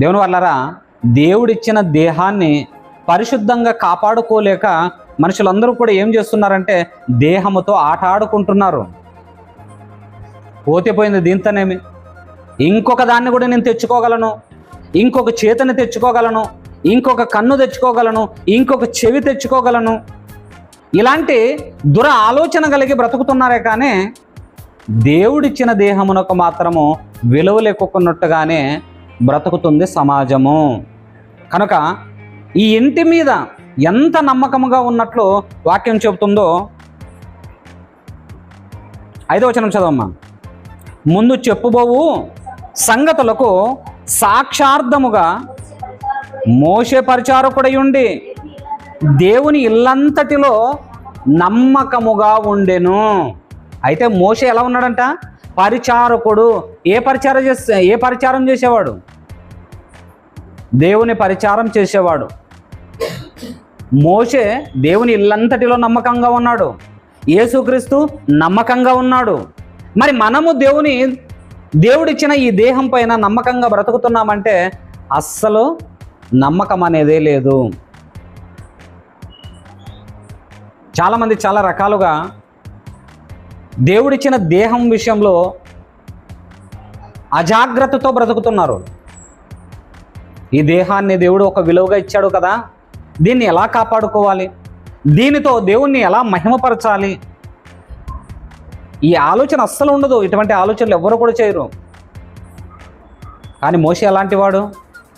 దేవుని వల్లరా దేవుడిచ్చిన దేహాన్ని పరిశుద్ధంగా కాపాడుకోలేక మనుషులందరూ కూడా ఏం చేస్తున్నారంటే దేహముతో ఆట ఆడుకుంటున్నారు. పోతే పోయింది దీంతోనేమి? ఇంకొక దాన్ని కూడా నేను తెచ్చుకోగలను ఇంకొక చేతని తెచ్చుకోగలను ఇంకొక కన్ను తెచ్చుకోగలను ఇంకొక చెవి తెచ్చుకోగలను. ఇలాంటి దుర ఆలోచన కలిగి బ్రతుకుతున్నారే కానీ దేవుడిచ్చిన దేహమునకు మాత్రము విలువ లేకున్నట్టుగానే బ్రతుకుతుంది సమాజము. కనుక ఈ ఇంటి మీద ఎంత నమ్మకముగా ఉన్నట్లు వాక్యం చెబుతుందో ఐదో వచనం చదవమ్మా. ముందు చెప్పుబోవు సంగతులకు సాక్షార్థముగా మోసే పరిచారకుడయుండి దేవుని ఇల్లంతటిలో నమ్మకముగా ఉండెను. అయితే మోసే ఎలా ఉన్నాడంట? పరిచారకుడు ఏ పరిచారం చేసే ఏ పరిచారం చేసేవాడు? దేవుని పరిచారం చేసేవాడు. మోషే దేవుని ఇల్లంతటిలో నమ్మకంగా ఉన్నాడు. యేసుక్రీస్తు నమ్మకంగా ఉన్నాడు. మరి మనము దేవుని దేవుడిచ్చిన ఈ దేహం పైన నమ్మకంగా బ్రతుకుతున్నామంటే అస్సలు నమ్మకం అనేదే లేదు. చాలామంది చాలా రకాలుగా దేవుడిచ్చిన దేహం విషయంలో అజాగ్రత్తతో బ్రతుకుతున్నారు. ఈ దేహాన్ని దేవుడు ఒక విలువగా ఇచ్చాడు కదా దీన్ని ఎలా కాపాడుకోవాలి? దీనితో దేవుణ్ణి ఎలా మహిమపరచాలి? ఈ ఆలోచన అస్సలు ఉండదు ఇటువంటి ఆలోచనలు ఎవరు కూడా చేయరు. కానీ మోషి ఎలాంటి వాడు?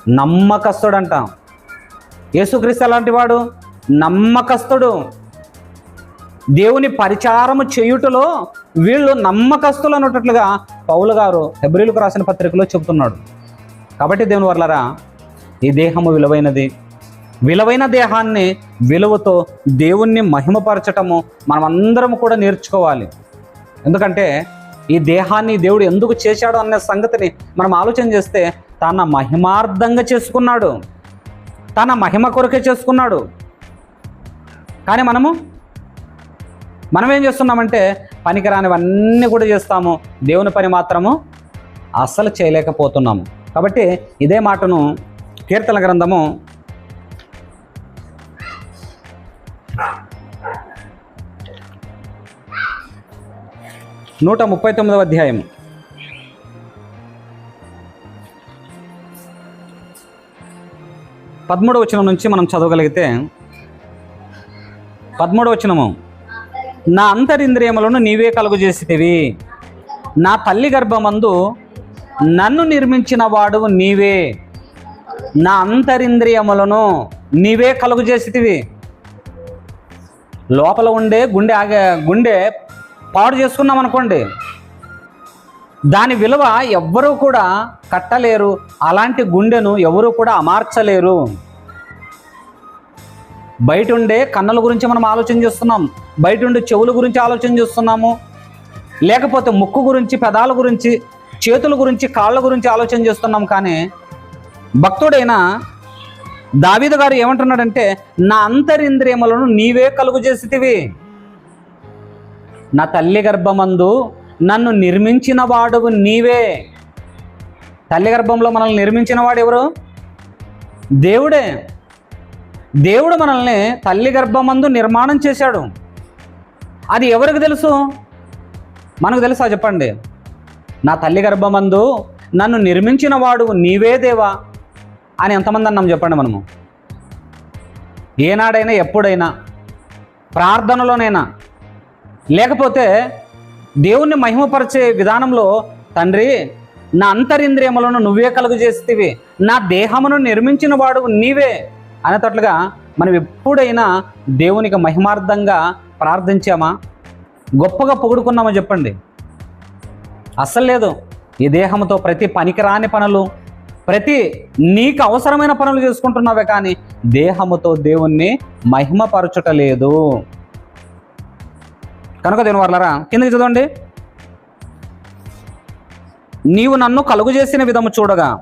నమ్మకస్తుడంట. యేసుక్రీస్తు ఎలాంటి వాడు? నమ్మకస్తుడు. దేవుని పరిచారము చేయుటలో వీళ్ళు నమ్మకస్తులు అన్నట్లుగా పౌలు గారు హెబ్రిలకు రాసిన పత్రికలో చెబుతున్నాడు. కాబట్టి దేవుని వర్లరా ఈ దేహము విలువైనది. విలువైన దేహాన్ని విలువతో దేవుణ్ణి మహిమపరచటము మనమందరం కూడా నేర్చుకోవాలి. ఎందుకంటే ఈ దేహాన్ని దేవుడు ఎందుకు చేశాడు అనే సంగతిని మనం ఆలోచన చేస్తే తన మహిమార్థంగా చేసుకున్నాడు. తన మహిమ కొరకే చేసుకున్నాడు. కానీ మనము మనం ఏం చేస్తున్నామంటే పనికిరానివన్నీ కూడా చేస్తాము. దేవుని పని మాత్రము అస్సలు చేయలేకపోతున్నాము. కాబట్టి ఇదే మాటను కీర్తన గ్రంథము నూట ముప్పై తొమ్మిదవ అధ్యాయం పదమూడవ వచనం నుంచి మనం చదవగలిగితే పదమూడవ వచనము నా అంతరింద్రియములను నీవే కలుగుజేసితివి. నా తల్లి గర్భమందు నన్ను నిర్మించిన వాడు నీవే. నా అంతరింద్రియములను నీవే కలుగుజేసితివి. లోపల ఉండే గుండె ఆగే గుండె పాడు చేసుకున్నాం అనుకోండి. దాని విలువ ఎవ్వరూ కూడా కట్టలేరు. అలాంటి గుండెను ఎవరు కూడా అమార్చలేరు. బయట ఉండే కన్నుల గురించి మనం ఆలోచన చేస్తున్నాం బయట ఉండే చెవుల గురించి ఆలోచన చేస్తున్నాము లేకపోతే ముక్కు గురించి పెదాల గురించి చేతుల గురించి కాళ్ళ గురించి ఆలోచన చేస్తున్నాం కానీ భక్తుడైన దావీదు గారు ఏమంటున్నాడంటే నా అంతరింద్రియములను నీవే కలుగు చేసితివి. నా తల్లి గర్భమందు నన్ను నిర్మించిన వాడు నీవే. తల్లి గర్భంలో మనల్ని నిర్మించిన వాడు ఎవరు? దేవుడే. దేవుడు మనల్ని తల్లి గర్భమందు నిర్మాణం చేశాడు. అది ఎవరికి తెలుసు? మనకు తెలుసా చెప్పండి? నా తల్లి గర్భమందు నన్ను నిర్మించిన వాడు నీవే దేవా అని ఎంతమంది అన్నాం చెప్పండి మనము? ఏనాడైనా ఎప్పుడైనా ప్రార్థనలోనైనా లేకపోతే దేవుణ్ణి మహిమపరిచే విధానంలో తండ్రి నా అంతరింద్రియములను నువ్వే కలుగు చేస్తేవి నా దేహమును నిర్మించిన వాడు నీవే. అనేటట్లుగా మనం ఎప్పుడైనా దేవునికి మహిమార్థంగా ప్రార్థించామా? గొప్పగా పొగుడుకున్నామా చెప్పండి. అస్సలు లేదు. ఈ దేహంతో ప్రతి పనికిరాని పనులు ప్రతి నీకు అవసరమైన పనులు చేసుకుంటున్నావే కానీ దేహముతో దేవుణ్ణి మహిమపరచుట లేదు కనుక దేని వర్లరా కిందకి చదవండి. నీవు నన్ను కలుగు చేసిన విధము చూడగా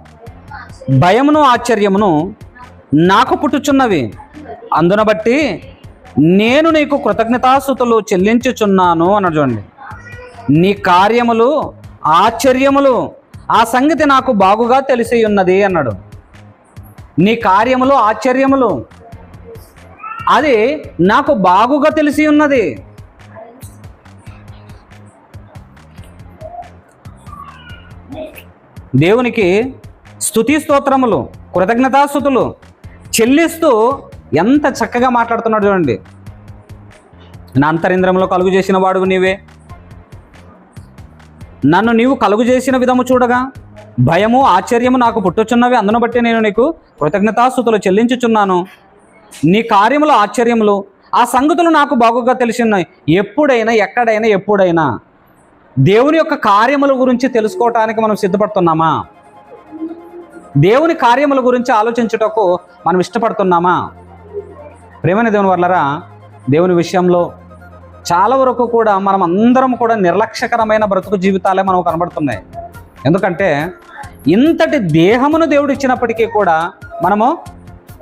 భయమును ఆశ్చర్యమును నాకు పుట్టుచున్నవి. అందున బట్టి నేను నీకు కృతజ్ఞతాస్థుతులు చెల్లించుచున్నాను అన్నాడు చూడండి. నీ కార్యములు ఆశ్చర్యములు ఆ సంగతి నాకు బాగుగా తెలిసి ఉన్నది అన్నాడు. నీ కార్యములు ఆశ్చర్యములు అది నాకు బాగుగా తెలిసి ఉన్నది దేవునికి స్థుతి స్తోత్రములు కృతజ్ఞతాస్థుతులు చెల్లిస్తూ ఎంత చక్కగా మాట్లాడుతున్నాడు చూడండి. నా అంతరింద్రంలో కలుగు చేసిన వాడువు నీవే. నన్ను నీవు కలుగు చేసిన విధము చూడగా భయము ఆశ్చర్యము నాకు పుట్టుచున్నవి. అందును బట్టి నేను నీకు కృతజ్ఞతాస్థుతులు చెల్లించుచున్నాను. నీ కార్యములు ఆశ్చర్యములు ఆ సంగతులు నాకు బాగుగా తెలిసిన్నాయి ఎప్పుడైనా ఎక్కడైనా ఎప్పుడైనా దేవుని యొక్క కార్యముల గురించి తెలుసుకోవటానికి మనం సిద్ధపడుతున్నామా? దేవుని కార్యముల గురించి ఆలోచించుటకు మనం ఇష్టపడుతున్నామా? ప్రేమని దేవుని వల్లరా దేవుని విషయంలో చాలా వరకు కూడా మనం అందరం కూడా నిర్లక్ష్యకరమైన బ్రతుకు జీవితాలే మనకు కనబడుతున్నాయి. ఎందుకంటే ఇంతటి దేహమును దేవుడు ఇచ్చినప్పటికీ కూడా మనము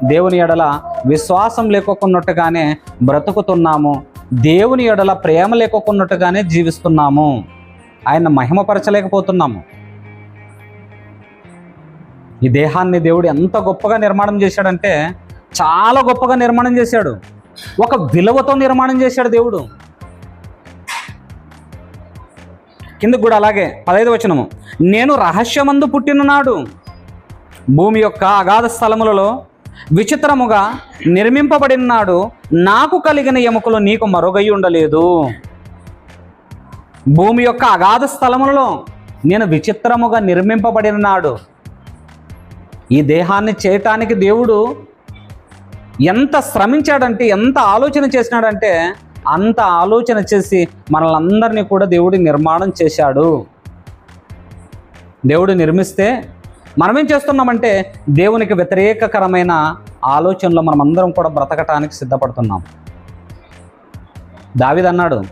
దేవుని ఎడల విశ్వాసం లేకోకున్నట్టుగానే బ్రతుకుతున్నాము. దేవుని ఎడల ప్రేమ లేకోకున్నట్టుగానే జీవిస్తున్నాము. ఆయన మహిమపరచలేకపోతున్నాము. ఈ దేహాన్ని దేవుడు ఎంత గొప్పగా నిర్మాణం చేశాడంటే చాలా గొప్పగా నిర్మాణం చేశాడు. ఒక విలువతో నిర్మాణం చేశాడు దేవుడు. కిందకు కూడా అలాగే పదహైదు వచనము. నేను రహస్యమందు పుట్టిన నాడు భూమి యొక్క అగాధ స్థలములలో విచిత్రముగా నిర్మింపబడిన నాడు నాకు కలిగిన ఎముకలు నీకు మరొగయి ఉండలేదు. భూమి యొక్క అగాధ స్థలములలో నేను విచిత్రముగా నిర్మింపబడిన నాడు ఈ దేహాన్ని చేయటానికి దేవుడు ఎంత శ్రమించాడంటే ఎంత ఆలోచన చేసినాడంటే అంత ఆలోచన చేసి మనల్ని కూడా దేవుడు నిర్మాణం చేశాడు. దేవుడు నిర్మిస్తే మనమేం చేస్తున్నామంటే దేవునికి వ్యతిరేకకరమైన ఆలోచనలో మనం అందరం కూడా బ్రతకటానికి సిద్ధపడుతున్నాం. దావిదన్నాడు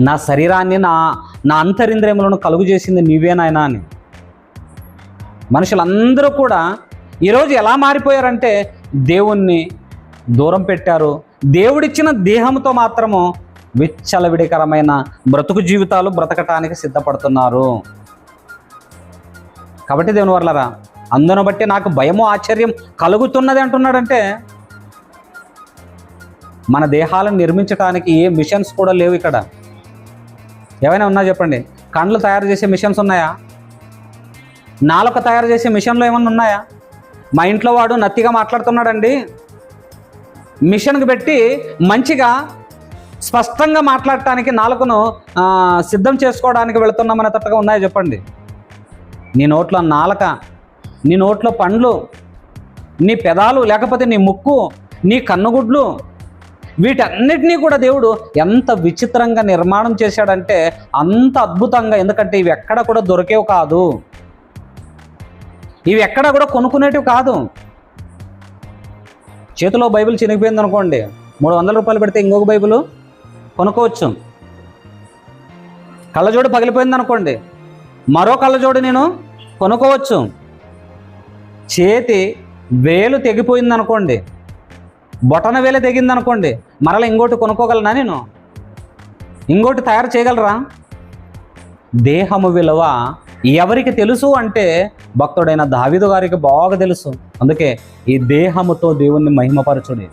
నా శరీరాన్ని నా నా అంతరింద్రియములను కలుగు చేసింది నీవేనాయనా అని. మనుషులందరూ కూడా ఈరోజు ఎలా మారిపోయారంటే దేవుణ్ణి దూరం పెట్టారు. దేవుడిచ్చిన దేహంతో మాత్రము విచ్చలవిడికరమైన బ్రతుకు జీవితాలు బ్రతకటానికి సిద్ధపడుతున్నారు. కాబట్టి దేవుని వర్లరా అందును బట్టి నాకు భయము ఆశ్చర్యం కలుగుతున్నది అంటున్నాడంటే మన దేహాలను నిర్మించడానికి ఏ మిషన్స్ కూడా లేవు ఇక్కడ. ఏమైనా ఉన్నా చెప్పండి. కండ్లు తయారు చేసే మిషన్స్ ఉన్నాయా? నాలుక తయారు చేసే మిషన్లు ఏమన్నా ఉన్నాయా? మా ఇంట్లో వాడు నత్తిగా మాట్లాడుతున్నాడండి. మిషన్కి పెట్టి మంచిగా స్పష్టంగా మాట్లాడటానికి నాలుకను సిద్ధం చేసుకోవడానికి వెళుతున్నామనే తట్టుగా ఉన్నాయా చెప్పండి? నీ నోట్లో నాలక నీ నోట్లో పండ్లు నీ పెదాలు లేకపోతే నీ ముక్కు నీ కన్నుగుడ్లు వీటన్నిటినీ కూడా దేవుడు ఎంత విచిత్రంగా నిర్మాణం చేశాడంటే అంత అద్భుతంగా. ఎందుకంటే ఇవి ఎక్కడ కూడా దొరికేవి కాదు. ఇవి ఎక్కడ కూడా కొనుక్కునేటివి కాదు. చేతిలో బైబిల్ చినిగిపోయింది అనుకోండి మూడు వందల రూపాయలు పెడితే ఇంకొక బైబిల్ కొనుక్కోవచ్చు. కళ్ళజోడు పగిలిపోయింది అనుకోండి మరో కళ్ళజోడు నేను కొనుక్కోవచ్చు. చేతి వేలు తెగిపోయింది అనుకోండి బొటన వేలు తెగింది అనుకోండి మరలా ఇంకోటి కొనుక్కోగలనా నేను? ఇంకోటి తయారు చేయగలరా? దేహము విలువ ఎవరికి తెలుసు అంటే భక్తుడైన దావిదు గారికి బాగా తెలుసు. అందుకే ఈ దేహముతో దేవుణ్ణి మహిమపరచుడేది